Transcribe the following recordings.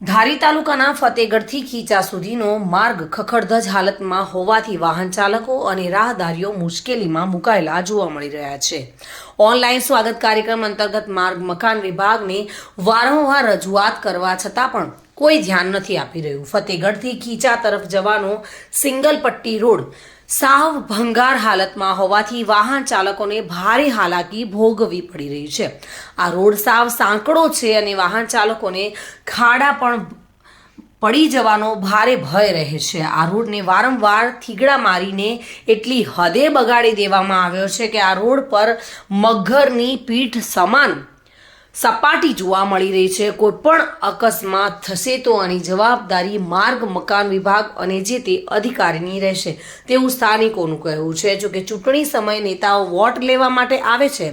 ધારી તાલુકાના ફતેગઢથી ખીચા સુધીનો માર્ગ ખખડધજ હાલતમાં હોવાથી વાહન ચાલકો અને રાહદારીઓ મુશ્કેલીમાં મુકાયેલા જોવા મળી રહ્યા છે. ઓનલાઈન સ્વાગત કાર્યક્રમ અંતર્ગત માર્ગ મકાન વિભાગને વારંવાર રજૂઆત કરવા છતાં પણ કોઈ ધ્યાન નથી આપી રહ્યું. ફતેગઢથી ખીચા તરફ જવાનો સિંગલ પટ્ટી રોડ સાવ ભંગાર હાલતમાં હોવાથી વાહન ચાલકોને ભારે હાલાકી ભોગવવી પડી રહી છે. આ રોડ સાવ સાંકડો છે અને વાહન ચાલકોને ખાડા પણ પડી જવાનો ભારે ભય રહે છે. આ રોડને વારંવાર થીગડા મારીને એટલી હદે બગાડી દેવામાં આવ્યો છે કે આ રોડ પર મગરની પીઠ સમાન સપાટી જોવા મળી રહી છે. કોઈપણ અકસ્માત થશે તો આની જવાબદારી માર્ગ, મકાન વિભાગ અને જે તે અધિકારીની રહેશે. તેવું સ્થાનિકોનું કહેવું છે. જોકે ચૂંટણી સમયે નેતાઓ વોટ લેવા માટે આવે છે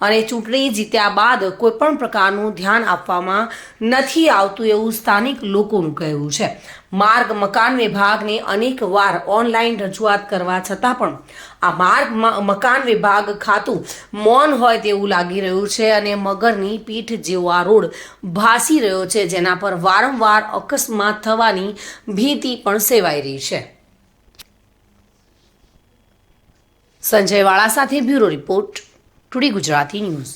અને ચૂંટણી જીત્યા બાદ કોઈ પણ પ્રકારનું ધ્યાન આપવામાં નથી આવતું એવું સ્થાનિક લોકોનું કહેવું છે. માર્ગ મકાન વિભાગને અનેક વાર ઓનલાઈન રજૂઆત કરવા છતાં પણ આ માર્ગ મકાન વિભાગ ખાતું મૌન હોય તેવું લાગી રહ્યું છે અને મગરની પીઠ જેવો આ રોડ ભાસી રહ્યો છે, જેના પર વારંવાર અકસ્માત થવાની ભીતિ પણ સેવાઈ રહી છે. સંજય વાળા સાથે bureau report, today Gujarati news.